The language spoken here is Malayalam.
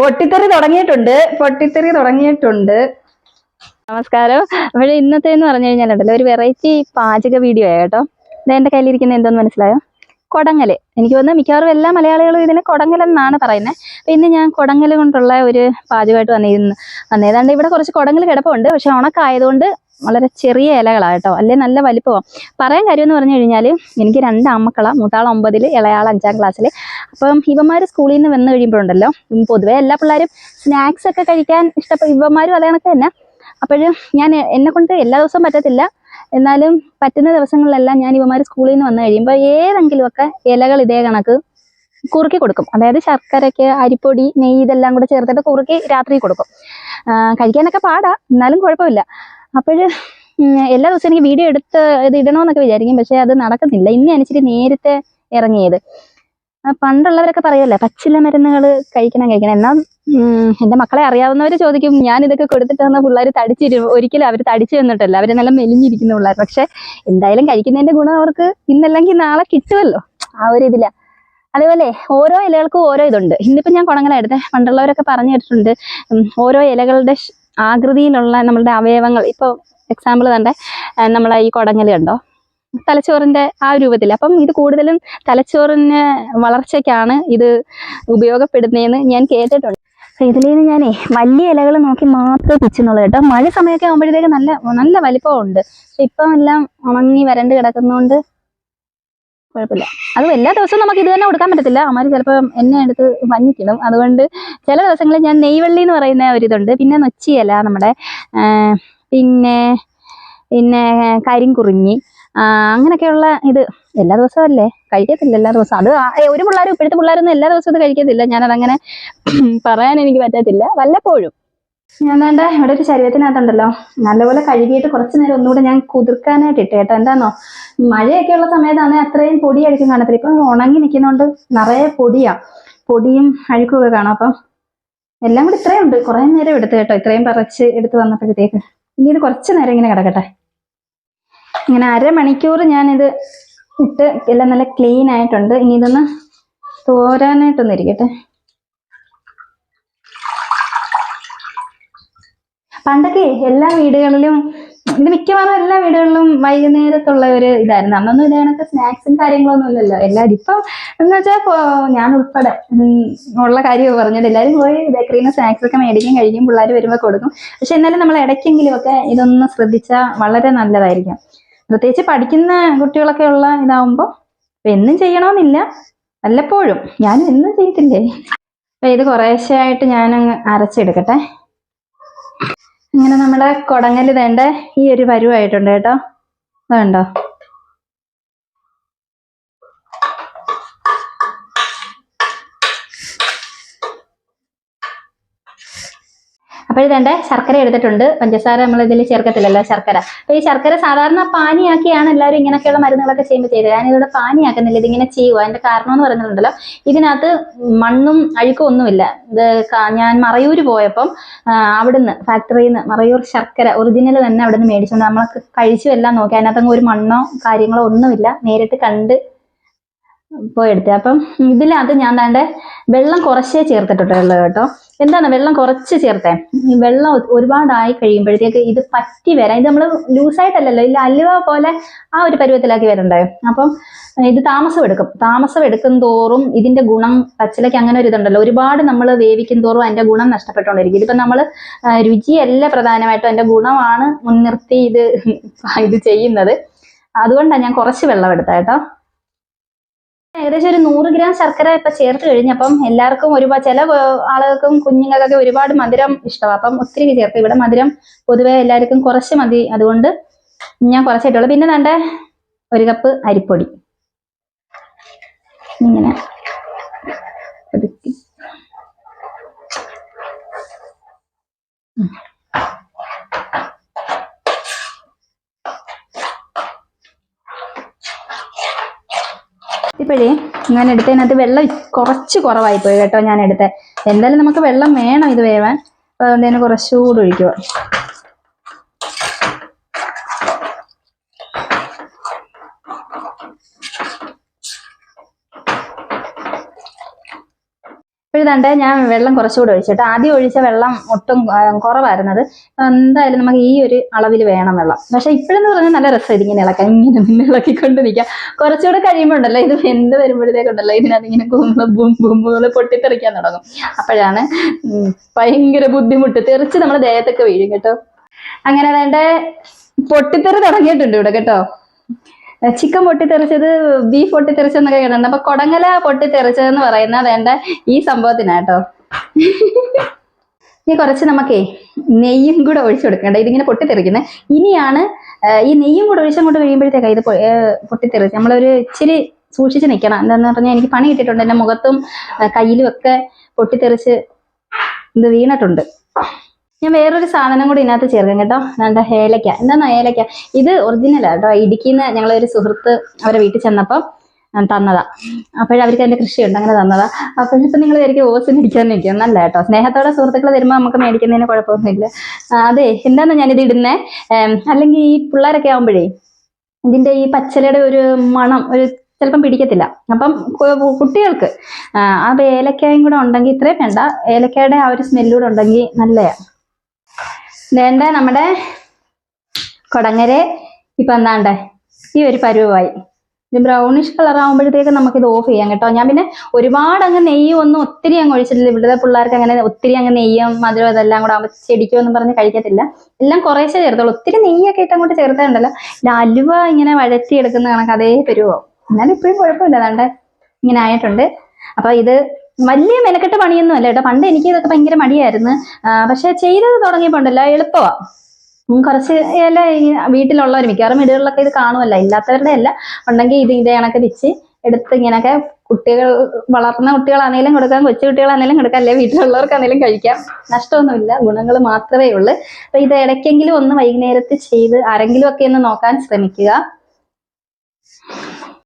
പൊട്ടിത്തെറി തുടങ്ങിയിട്ടുണ്ട് പൊട്ടിത്തെറി തുടങ്ങിയിട്ടുണ്ട്. നമസ്കാരം. അപ്പോൾ ഇന്നത്തെ എന്ന് പറഞ്ഞു കഴിഞ്ഞാലുണ്ടല്ലോ ഒരു വെറൈറ്റി പാചക വീഡിയോ ആയ കേട്ടോ. ഇത് എന്റെ കയ്യിലിരിക്കുന്ന എന്തോന്ന് മനസ്സിലായോ? കൊടങ്ങൽ എനിക്ക് തോന്നുന്നു മിക്കവാറും എല്ലാ മലയാളികളും ഇതിനെ കൊടങ്ങൽ എന്നാണ് പറയുന്നത് അപ്പം ഇന്ന് ഞാൻ കൊടങ്ങൽ കൊണ്ടുള്ള ഒരു പാചകമായിട്ട് വന്നിരുന്നു. വന്നേതാണ്ട് ഇവിടെ കുറച്ച് കൊടങ്ങൽ കിടപ്പുണ്ട്. പക്ഷെ ഉണക്കായതുകൊണ്ട് വളരെ ചെറിയ ഇലകളാണ് കേട്ടോ. അല്ലേ? നല്ല വലിപ്പമാണ് പറയാൻ കാര്യം എന്ന് പറഞ്ഞു കഴിഞ്ഞാൽ എനിക്ക് രണ്ട് അമ്മക്കള മൂത്താൾ ഒമ്പതിൽ ഇളയാൾ അഞ്ചാം ക്ലാസ്സിൽ അപ്പം ഇവന്മാർ സ്കൂളിൽ നിന്ന് വന്നു കഴിയുമ്പോഴുണ്ടല്ലോ പൊതുവെ എല്ലാ പിള്ളേരും സ്നാക്സ് ഒക്കെ കഴിക്കാൻ ഇഷ്ടപ്പെടും. ഇവന്മാരും അതേ കണക്ക് തന്നെ. അപ്പോഴും ഞാൻ എന്നെ കൊണ്ട് എല്ലാ ദിവസവും പറ്റത്തില്ല. എന്നാലും പറ്റുന്ന ദിവസങ്ങളിലെല്ലാം ഞാൻ ഇവന്മാർ സ്കൂളിൽ നിന്ന് വന്നു കഴിയുമ്പോൾ ഏതെങ്കിലുമൊക്കെ ഇലകൾ ഇതേ കണക്ക് കുറുക്കി കൊടുക്കും. അതായത് ശർക്കരയ്ക്ക് അരിപ്പൊടി നെയ്യ് ഇതെല്ലാം കൂടെ ചേർത്തിട്ട് കുറുക്കി രാത്രി കൊടുക്കും. കഴിക്കാനൊക്കെ പാടാ എന്നാലും കുഴപ്പമില്ല. അപ്പോൾ എല്ലാ ദിവസവും എനിക്ക് വീഡിയോ എടുത്ത് ഇത് ഇടണമെന്നൊക്കെ വിചാരിക്കും പക്ഷേ അത് നടക്കുന്നില്ല. ഇന്ന് ഇച്ചിരി നേരത്തെ ഇറങ്ങിയത്. പണ്ടുള്ളവരൊക്കെ പറയുമല്ലേ പച്ചില മരുന്നുകൾ കഴിക്കണം കഴിക്കണം. എന്നാൽ എന്റെ മക്കളെ അറിയാവുന്നവർ ചോദിക്കും ഞാൻ ഇതൊക്കെ കൊടുത്തിട്ട് തന്ന പിള്ളേർ തടിച്ചിരും ഒരിക്കലും അവർ തടിച്ചു തന്നിട്ടല്ല അവർ നല്ല മെലിഞ്ഞിരിക്കുന്ന പിള്ളേർ പക്ഷെ എന്തായാലും കഴിക്കുന്നതിന്റെ ഗുണം അവർക്ക് ഇന്നല്ലെങ്കിൽ നാളെ കിട്ടുമല്ലോ ആ ഒരു ഇതില. അതേപോലെ ഓരോ ഇലകൾക്കും ഓരോ ഇതുണ്ട്. ഇന്നിപ്പോൾ ഞാൻ കുണങ്ങല എടുത്തേ. പണ്ടുള്ളവരൊക്കെ പറഞ്ഞു കേട്ടിട്ടുണ്ട് ഓരോ ഇലകളുടെ ആകൃതിയിലുള്ള നമ്മളുടെ അവയവങ്ങൾ. ഇപ്പോൾ എക്സാമ്പിൾ തന്നെ നമ്മളെ ഈ കുടങ്ങൽ കണ്ടോ? തലച്ചോറിന്റെ ആ രൂപത്തിൽ അപ്പം ഇത് കൂടുതലും തലച്ചോറിന് വളർച്ചയ്ക്കാണ് ഇത് ഉപയോഗപ്പെടുന്നതെന്ന് ഞാൻ കേട്ടിട്ടുണ്ട്. അപ്പൊ ഇതിൽ നിന്ന് ഞാനേ വലിയ ഇലകൾ നോക്കി മാത്രമേ പിച്ചുന്നുള്ളൂ കേട്ടോ. മഴ സമയമൊക്കെ ആകുമ്പോഴത്തേക്ക് നല്ല നല്ല വലിപ്പമുണ്ട്. പക്ഷെ ഇപ്പം എല്ലാം ഉണങ്ങി വരണ്ട് കിടക്കുന്നതുകൊണ്ട് കുഴപ്പമില്ല. അതും എല്ലാ ദിവസവും നമുക്ക് ഇത് തന്നെ കൊടുക്കാൻ പറ്റത്തില്ല. അമ്മമാർ ചിലപ്പോൾ എന്നെ എടുത്ത് വഞ്ഞിക്കിടും അതുകൊണ്ട് ചില ദിവസങ്ങളിൽ ഞാൻ നെയ്വള്ളി എന്ന് പറയുന്ന ഒരിതുണ്ട്. പിന്നെ നൊച്ചിയല നമ്മുടെ പിന്നെ പിന്നെ കരിങ്കുറിഞ്ഞി. അങ്ങനെയൊക്കെയുള്ള ഇത്. എല്ലാ ദിവസവും അല്ലേ? കഴിക്കത്തില്ല എല്ലാ ദിവസവും. അത് ഒരു പിള്ളേരും ഇപ്പോഴത്തെ പിള്ളേരൊന്നും എല്ലാ ദിവസവും ഇത് കഴിക്കത്തില്ല. ഞാനതങ്ങനെ പറയാൻ എനിക്ക് പറ്റത്തില്ല. വല്ലപ്പോഴും. ഞാൻ വേണ്ട ഇവിടെ ഒരു ശരീരത്തിനകത്തുണ്ടല്ലോ. നല്ലപോലെ കഴുകിയിട്ട് കുറച്ച് നേരം ഒന്നുകൂടെ ഞാൻ കുതിർക്കാനായിട്ട് ഇട്ട് കേട്ടോ. എന്താണോ മഴയൊക്കെ ഉള്ള സമയത്താണ് അത്രയും പൊടി അഴുക്കും കാണത്തില്ല. ഇപ്പം ഉണങ്ങി നിൽക്കുന്നതുകൊണ്ട് നിറയെ പൊടിയാ. പൊടിയും അഴുക്കുമൊക്കെ കാണാം. അപ്പം എല്ലാം കൂടി ഇത്രയും ഉണ്ട്. കുറേ നേരം എടുത്ത് കേട്ടോ. ഇത്രയും പറിച്ച് എടുത്ത് വന്നപ്പോഴത്തേക്ക്. ഇനി ഇത് കുറച്ച് നേരം ഇങ്ങനെ കിടക്കട്ടെ. ഇങ്ങനെ അരമണിക്കൂർ ഞാനിത് ഇട്ട് എല്ലാം നല്ല ക്ലീൻ ആയിട്ടുണ്ട്. ഇനി ഇതൊന്ന് തോരാനായിട്ടൊന്ന് ഇരിക്കട്ടെ. പണ്ടൊക്കെ എല്ലാ വീടുകളിലും ഇത് മിക്കവാറും എല്ലാ വീടുകളിലും വൈകുന്നേരത്തുള്ള ഒരു ഇതായിരുന്നു. അന്നൊന്നും ഇതേണൊക്കെ സ്നാക്സും കാര്യങ്ങളൊന്നും ഇല്ലല്ലോ. എല്ലാവരും ഇപ്പം എന്ന് വെച്ചാൽ ഞാൻ ഉൾപ്പെടെ ഉള്ള കാര്യം പറഞ്ഞത്. എല്ലാവരും പോയി ബേക്കറിയിൽ നിന്ന് സ്നാക്സ് ഒക്കെ മേടിക്കും കഴിക്കും പിള്ളേർ വരുമ്പോൾ കൊടുക്കും. പക്ഷെ എന്നാലും നമ്മൾ ഇടയ്ക്കെങ്കിലും ഒക്കെ ഇതൊന്ന് ശ്രദ്ധിച്ചാൽ വളരെ നല്ലതായിരിക്കും. പ്രത്യേകിച്ച് പഠിക്കുന്ന കുട്ടികളൊക്കെ ഉള്ള ഇതാവുമ്പോൾ എന്നും ചെയ്യണമെന്നില്ല വല്ലപ്പോഴും. ഞാൻ എന്നും ചെയ്തില്ലേ അപ്പൊ ഇത് കുറേശ്ശായിട്ട് ഞാൻ ഞാനങ്ങ് അരച്ചെടുക്കട്ടെ. ഇങ്ങനെ നമ്മുടെ കൊടങ്ങൽ വേണ്ട ഈ ഒരു പരുവായിട്ടുണ്ട് കേട്ടോ. അതുണ്ടോ അപ്പോഴത്തേണ്ട ശർക്കര എടുത്തിട്ടുണ്ട്. പഞ്ചസാര നമ്മൾ ഇതിൽ ചേർക്കത്തില്ലല്ലോ ശർക്കര. അപ്പൊ ഈ ശർക്കര സാധാരണ പാനിയാക്കിയാണ് എല്ലാവരും ഇങ്ങനെയൊക്കെയുള്ള മരുന്നുകളൊക്കെ ചെയ്യുമ്പോൾ ചെയ്തത്. ഞാനിതിവിടെ പാനിയാക്കുന്നില്ല. ഇതിങ്ങനെ ചെയ്യുക അതിന്റെ കാരണം എന്ന് പറയുന്നുണ്ടല്ലോ. ഇതിനകത്ത് മണ്ണും അഴുക്കും ഒന്നുമില്ല. ഇത് ഞാൻ മറയൂർ പോയപ്പം അവിടുന്ന് ഫാക്ടറിയിൽ നിന്ന് മറയൂർ ശർക്കര ഒറിജിനൽ തന്നെ അവിടുന്ന് മേടിച്ചുകൊണ്ട് നമ്മൾ കഴിച്ചു എല്ലാം നോക്കി. അതിനകത്തങ്ങ് ഒരു മണ്ണോ കാര്യങ്ങളോ ഒന്നുമില്ല. നേരിട്ട് കണ്ട് എടുത്തത് അപ്പം ഇതിനകത്ത് ഞാൻ താണ്ടെ വെള്ളം കുറച്ചേ ചേർത്തിട്ടുള്ളൂ കേട്ടോ. എന്താണ് വെള്ളം കുറച്ച് ചേർത്തേ? വെള്ളം ഒരുപാടായി കഴിയുമ്പോഴത്തേക്ക് ഇത് പറ്റി വരാം ഇത് നമ്മൾ ലൂസായിട്ടല്ലല്ലോ ഇല്ല അലുവ പോലെ ആ ഒരു പരുവത്തിലാക്കി വരണ്ടേ? അപ്പം ഇത് താമസം എടുക്കും താമസം എടുക്കും തോറും ഇതിന്റെ ഗുണം പച്ചിലയ്ക്ക് അങ്ങനെ ഒരു ഇതുണ്ടല്ലോ. ഒരുപാട് നമ്മൾ വേവിക്കും തോറും അതിന്റെ ഗുണം നഷ്ടപ്പെട്ടുകൊണ്ടിരിക്കും. ഇതിപ്പോ നമ്മൾ രുചിയല്ല പ്രധാനമായിട്ടും അതിന്റെ ഗുണമാണ് മുൻനിർത്തി ഇത് ഇത് ചെയ്യുന്നത്. അതുകൊണ്ടാണ് ഞാൻ കുറച്ച് വെള്ളം എടുത്ത കേട്ടോ. ഏകദേശം ഒരു നൂറ് ഗ്രാം ശർക്കര ഇപ്പൊ ചേർത്ത് കഴിഞ്ഞപ്പം എല്ലാവർക്കും ഒരുപാട് ചില ആളുകൾക്കും കുഞ്ഞുങ്ങൾക്കൊക്കെ ഒരുപാട് മധുരം ഇഷ്ടമാണ് അപ്പം ഒത്തിരി ചേർത്ത് ഇവിടെ മധുരം പൊതുവെ എല്ലാവർക്കും കുറച്ച് മതി. അതുകൊണ്ട് ഞാൻ കുറച്ചിട്ടുള്ളൂ പിന്നെ വേണ്ട ഒരു കപ്പ് അരിപ്പൊടി. ഇങ്ങനെ. ഒതുക്കി. ഇപ്പോഴേ ഞാൻ എടുത്തതിനകത്ത് വെള്ളം കുറച്ച് കുറവായി പോയി കേട്ടോ ഞാൻ എടുത്തത് എന്തായാലും നമുക്ക് വെള്ളം വേണം ഇത് വേവാൻ. അപ്പോൾ അതുകൊണ്ട് തന്നെ കുറച്ചുകൂടി ഒഴിക്കുക ഇപ്പോഴാണ്ട് ഞാൻ വെള്ളം കുറച്ചുകൂടെ ഒഴിച്ചിട്ട് ആദ്യം ഒഴിച്ച വെള്ളം ഒട്ടും കുറവായിരുന്നത്. എന്തായാലും നമുക്ക് ഈ ഒരു അളവിൽ വേണം വെള്ളം. പക്ഷെ ഇപ്പോഴെന്ന് പറഞ്ഞാൽ നല്ല രസം ഇതിങ്ങനെ ഇളക്കാൻ ഇങ്ങനെ നിന്ന് ഇളക്കിക്കൊണ്ട് നിൽക്കാം കുറച്ചുകൂടെ കഴിയുമ്പോൾ ഉണ്ടല്ലോ ഇത് എന്ത് വരുമ്പോഴത്തേക്കുണ്ടല്ലോ ഇതിനകത്ത് ഇങ്ങനെ കുമ്പള ബും ബൂമ്പുകൾ പൊട്ടിത്തെറിക്കാൻ തുടങ്ങും. അപ്പോഴാണ് ഭയങ്കര ബുദ്ധിമുട്ട്. തെറിച്ച് നമ്മുടെ ദേഹത്തൊക്കെ വീഴും കേട്ടോ. അങ്ങനെ വേണ്ട പൊട്ടിത്തെറി തുടങ്ങിയിട്ടുണ്ട് ഇവിടെ കേട്ടോ. ചിക്കൻ പൊട്ടിത്തെറിച്ചത് ബീഫ് പൊട്ടിത്തെറിച്ചെന്നൊക്കെ കേട്ടിട്ടുണ്ട്. അപ്പൊ കൊടങ്ങല പൊട്ടിത്തെറിച്ചതെന്ന് പറയുന്ന വേണ്ട ഈ സംഭവത്തിനാട്ടോ. ഇനി കുറച്ച് നമുക്കേ നെയ്യും കൂടെ ഒഴിച്ചു കൊടുക്കണ്ട ഇതിങ്ങനെ പൊട്ടിത്തെറിക്കുന്നത് ഇനിയാണ് ഈ നെയ്യും കൂടെ ഒഴിച്ചങ്ങോട്ട് കഴിയുമ്പോഴത്തേക്കാണ് ഇത് പൊട്ടിത്തെറിച്ച്. നമ്മളൊരു ഇച്ചിരി സൂക്ഷിച്ച് നിൽക്കണം എന്താന്ന് പറഞ്ഞാൽ എനിക്ക് പണി കിട്ടിയിട്ടുണ്ട്. എന്റെ മുഖത്തും കയ്യിലും ഒക്കെ പൊട്ടിത്തെറിച്ച് ഇത് വീണിട്ടുണ്ട്. ഞാൻ വേറൊരു സാധനം കൂടി ഇതിനകത്ത് ചേർക്കാം കേട്ടോ. എന്താ ഏലക്ക. എന്താണോ ഏലക്ക? ഇത് ഒറിജിനലാ കേട്ടോ. ഇടുക്കിയിൽ നിന്ന് ഞങ്ങളൊരു സുഹൃത്ത് അവരെ വീട്ടിൽ ചെന്നപ്പം തന്നതാ. അപ്പോഴവർക്ക് അതിന്റെ കൃഷിയുണ്ട് അങ്ങനെ തന്നതാ. അപ്പോഴിപ്പോൾ നിങ്ങൾ ശരിക്കും ഓസിന് ഇരിക്കാൻ നിൽക്കും നല്ല കേട്ടോ. സ്നേഹത്തോടെ സുഹൃത്തുക്കൾ വരുമ്പോൾ നമുക്ക് മേടിക്കുന്നതിന് കുഴപ്പമൊന്നുമില്ല. അതെ എന്താന്ന് ഞാനിത് ഇടുന്നേ. അല്ലെങ്കിൽ ഈ പിള്ളേരൊക്കെ ആകുമ്പോഴേ ഇതിന്റെ ഈ പച്ചലയുടെ ഒരു മണം ഒരു ചിലപ്പം പിടിക്കത്തില്ല. അപ്പം കുട്ടികൾക്ക് ആ, ഏലക്കായും കൂടെ ഉണ്ടെങ്കിൽ ഇത്രയും വേണ്ട. ഏലക്കായുടെ ആ ഒരു സ്മെല്ലൂടെ ഉണ്ടെങ്കിൽ നല്ലയാ. വേണ്ട നമ്മുടെ കൊടങ്ങരെ ഇപ്പൊ എന്താണ്ട്? ഈ ഒരു പരുവായി ഇത് ബ്രൗണിഷ് കളർ ആകുമ്പോഴത്തേക്ക് ഇത് ഓഫ് ചെയ്യാം കേട്ടോ. ഞാൻ പിന്നെ ഒരുപാട് അങ്ങ് നെയ്യ് ഒന്നും ഒത്തിരി അങ്ങ് ഒഴിച്ചിട്ടില്ല. ഇവിടുത്തെ പിള്ളേർക്ക് അങ്ങനെ ഒത്തിരി അങ്ങ് നെയ്യും മധുരം ഇതെല്ലാം കൂടെ ആകുമ്പോൾ ചെടിക്കോ എന്ന് പറഞ്ഞ് കഴിക്കത്തില്ല. എല്ലാം കുറേശ്ശെ ചേർത്തോളൂ ഒത്തിരി നെയ്യൊക്കെ ഇട്ട് അങ്ങോട്ട് ചേർത്തിട്ടുണ്ടല്ലോ ഇല്ല അലുവ ഇങ്ങനെ വഴറ്റിയെടുക്കുന്ന കണക്ക് അതേ പെരുവോ എന്നാലും ഇപ്പോഴും കുഴപ്പമില്ല. അതാണ്ട് ഇങ്ങനെ ആയിട്ടുണ്ട്. അപ്പൊ ഇത് വലിയ മെനക്കെട്ട് പണിയൊന്നും അല്ല കേട്ടോ. പണ്ട് എനിക്ക് ഇതൊക്കെ ഭയങ്കര മടിയായിരുന്നു. പക്ഷെ ചെയ്തത് തുടങ്ങിയപ്പോണ്ടല്ലോ. എളുപ്പമാ കുറച്ച് ഇല വീട്ടിലുള്ളവർ മിക്കവാറും വീടുകളിലൊക്കെ ഇത് കാണുമല്ലോ ഇല്ലാത്തവരുടെ അല്ല ഉണ്ടെങ്കിൽ ഇത് ഇതേ കണക്ക് വെച്ച് എടുത്ത് ഇങ്ങനെയൊക്കെ കുട്ടികൾ വളർന്ന കുട്ടികളാണെങ്കിലും കൊടുക്കാം. കൊച്ചു കുട്ടികളാണെങ്കിലും കൊടുക്കാം. അല്ലെ വീട്ടിലുള്ളവർക്കാണെങ്കിലും കഴിക്കാം. നഷ്ടമൊന്നുമില്ല. ഗുണങ്ങൾ മാത്രമേ ഉള്ളൂ. അപ്പൊ ഇത് ഇടയ്ക്കെങ്കിലും ഒന്ന് വൈകുന്നേരത്ത് ചെയ്ത് ആരെങ്കിലും ഒക്കെ ഒന്ന് നോക്കാൻ ശ്രമിക്കുക.